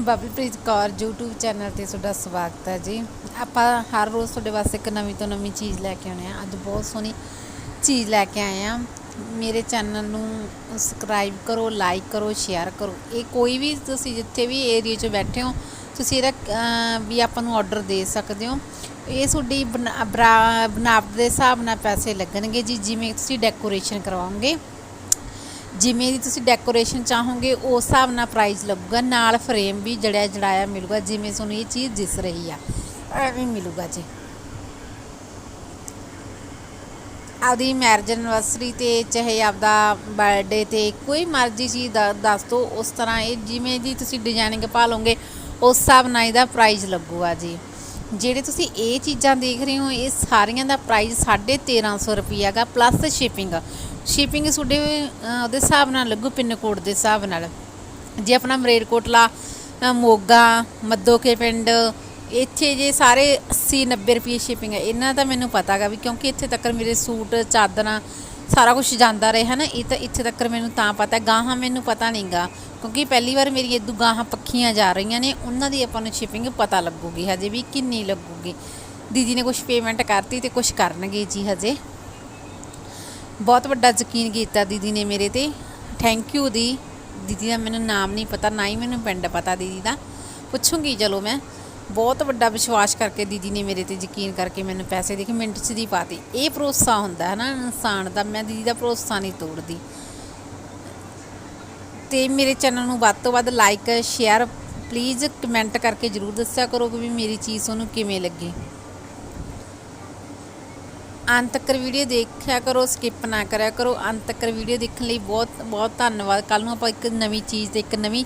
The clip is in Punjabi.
ਬਬਲਪ੍ਰੀਤ ਕੌਰ YouTube ਚੈਨਲ ਤੇ ਤੁਹਾਡਾ ਸਵਾਗਤ ਹੈ ਜੀ। ਆਪਾਂ ਹਰ ਰੋਜ਼ ਤੁਹਾਡੇ ਵਾਸਤੇ ਇੱਕ ਨਵੀਂ ਤੋਂ ਨਵੀਂ ਚੀਜ਼ ਲੈ ਕੇ ਆਉਣੇ ਆ ਅੱਜ ਬਹੁਤ ਸੋਹਣੀ ਚੀਜ਼ ਲੈ ਕੇ ਆਏ ਆ ਮੇਰੇ ਚੈਨਲ ਨੂੰ ਸਬਸਕ੍ਰਾਈਬ ਕਰੋ ਲਾਈਕ ਕਰੋ ਸ਼ੇਅਰ ਕਰੋ। ਇਹ ਕੋਈ ਵੀ ਤੁਸੀਂ ਜਿੱਥੇ ਵੀ ਏਰੀਆ 'ਚ ਬੈਠੇ ਹੋ, ਤੁਸੀਂ ਇਹਦਾ ਵੀ ਆਪਾਂ ਨੂੰ ਆਰਡਰ ਦੇ ਸਕਦੇ ਹੋ। ਇਹ ਤੁਹਾਡੀ ਬਣਾ- ਬਰਾ- ਬਣਾਵਟ ਦੇ ਹਿਸਾਬ ਨਾਲ ਪੈਸੇ ਲੱਗਣਗੇ ਜੀ, ਜਿਵੇਂ ਤੁਸੀਂ ਡੈਕੋਰੇਸ਼ਨ ਕਰਵਾਓਗੇ। ਜਿਵੇਂ ਦੀ ਤੁਸੀਂ ਡੈਕੋਰੇਸ਼ਨ ਚਾਹੋਗੇ, ਉਸ ਹਿਸਾਬ ਨਾਲ ਪ੍ਰਾਈਸ ਲੱਗੂਗਾ। ਨਾਲ ਫਰੇਮ ਵੀ ਜੜਿਆ ਜੜਾਇਆ ਮਿਲੂਗਾ। ਜਿਵੇਂ ਤੁਹਾਨੂੰ ਇਹ ਚੀਜ਼ ਦਿਸ ਰਹੀ ਆ ਐਵੇਂ ਮਿਲੂਗਾ ਜੀ। ਆਪਦੀ ਮੈਰਿਜ ਐਨਵਰਸਰੀ ਤੇ, ਚਾਹੇ ਆਪਦਾ ਬਰਥਡੇ ਤੇ, ਕੋਈ ਮਰਜ਼ੀ ਚੀਜ਼ ਦ- ਦੱਸ ਦਿਓ ਉਸ ਤਰ੍ਹਾਂ ਇਹ ਜਿਵੇਂ ਦੀ ਤੁਸੀਂ ਡਿਜ਼ਾਈਨਿੰਗ ਪਾ ਲਓਗੇ ਉਸ ਹਿਸਾਬ ਨਾਲ ਇਹਦਾ ਪ੍ਰਾਈਸ ਲੱਗੂਗਾ ਜੀ। ਜਿਹੜੇ ਤੁਸੀਂ ਇਹ ਚੀਜ਼ਾਂ ਦੇਖ ਰਹੇ ਹੋ, ਇਹ ਸਾਰੀਆਂ ਦਾ ਪ੍ਰਾਈਸ 1350 ਰੁਪਈਆ ਗਾ ਪਲੱਸ ਸ਼ਿਪਿੰਗ ਸ਼ਿਪਿੰਗ ਤੁਹਾਡੇ ਉਹਦੇ ਹਿਸਾਬ ਨਾਲ ਲੱਗੂ ਪਿੰਨ ਕੋਡ ਦੇ ਹਿਸਾਬ ਨਾਲ। ਜੇ ਆਪਣਾ ਮਰੇਲਕੋਟਲਾ ਅ, ਮੋਗਾ ਮੱਦੋਕੇ ਪਿੰਡ ਇੱਥੇ ਜੇ ਸਾਰੇ 80 90 ਰੁਪਏ ਸ਼ਿਪਿੰਗ ਹੈ ਇਹਨਾਂ ਦਾ ਮੈਨੂੰ ਪਤਾ ਗਾ ਵੀ ਕਿਉਂਕਿ ਇੱਥੇ ਤੱਕ ਮੇਰੇ ਸੂਟ ਚਾਦਰਾਂ ਸਾਰਾ ਕੁਝ ਜਾਂਦਾ ਰਿਹਾ ਨਾ ਇਹ ਤਾਂ ਇੱਥੇ ਤੱਕ ਮੈਨੂੰ ਤਾਂ ਪਤਾ ਗਾਹਾਂ ਮੈਨੂੰ ਪਤਾ ਨਹੀਂਗਾ। ਕਿਉਂਕਿ ਪਹਿਲੀ ਵਾਰ ਮੇਰੀ ਇਦੋਂ ਗਾਹਾਂ ਪੱਖੀਆਂ ਜਾ ਰਹੀਆਂ ਨੇ ਉਹਨਾਂ ਦੀ ਆਪਾਂ ਨੂੰ ਸ਼ਿਪਿੰਗ ਪਤਾ ਲੱਗੂਗੀ ਹਜੇ ਵੀ ਕਿੰਨੀ ਲੱਗੂਗੀ। ਦੀਦੀ ਨੇ ਕੁਝ ਪੇਮੈਂਟ ਕਰਤੀ ਤੇ ਕੁਝ ਕਰਨਗੇ ਜੀ ਹਜੇ। ਬਹੁਤ ਵੱਡਾ ਯਕੀਨ ਕੀਤਾ ਦੀਦੀ ਨੇ ਮੇਰੇ ਤੇ। ਥੈਂਕ ਯੂ ਦੀ। ਦੀਦੀ ਦਾ ਮੈਨੂੰ ਨਾਮ ਨਹੀਂ ਪਤਾ, ਨਾ ਹੀ ਮੈਨੂੰ ਪਿੰਡ ਪਤਾ ਦੀਦੀ ਦਾ। ਪੁੱਛੂੰਗੀ ਚਲੋ ਮੈਂ। ਬਹੁਤ ਵੱਡਾ ਵਿਸ਼ਵਾਸ ਕਰਕੇ ਦੀਦੀ ਨੇ ਮੇਰੇ ਤੇ ਯਕੀਨ ਕਰਕੇ ਮੈਨੂੰ ਪੈਸੇ ਦੇ ਕੇ ਮਿੰਟ 'ਚ ਦੀ ਪਾਤੀ। ਇਹ ਭਰੋਸਾ ਹੁੰਦਾ ਹੈ ਨਾ ਇਨਸਾਨ ਦਾ, ਮੈਂ ਦੀਦੀ ਦਾ ਭਰੋਸਾ ਨਹੀਂ ਤੋੜਦੀ। ਤੇ ਮੇਰੇ ਚੈਨਲ ਨੂੰ ਵੱਧ ਤੋਂ ਵੱਧ ਲਾਈਕ ਸ਼ੇਅਰ ਪਲੀਜ਼ ਕਮੈਂਟ ਕਰਕੇ ਜਰੂਰ ਦੱਸਿਆ ਕਰੋ ਕਿ ਵੀ ਮੇਰੀ ਚੀਜ਼ ਤੁਹਾਨੂੰ ਕਿਵੇਂ ਲੱਗੀ। ਅੰਤ ਤੱਕ ਵੀਡੀਓ ਦੇਖਿਆ ਕਰੋ ਸਕਿਪ ਨਾ ਕਰਿਆ ਕਰੋ। ਅੰਤ ਤੱਕ ਵੀਡੀਓ ਦੇਖਣ ਲਈ ਬਹੁਤ ਬਹੁਤ ਧੰਨਵਾਦ। ਕੱਲ ਨੂੰ ਆਪਾਂ ਇੱਕ ਨਵੀਂ ਚੀਜ਼ ਤੇ, ਇੱਕ ਨਵੀਂ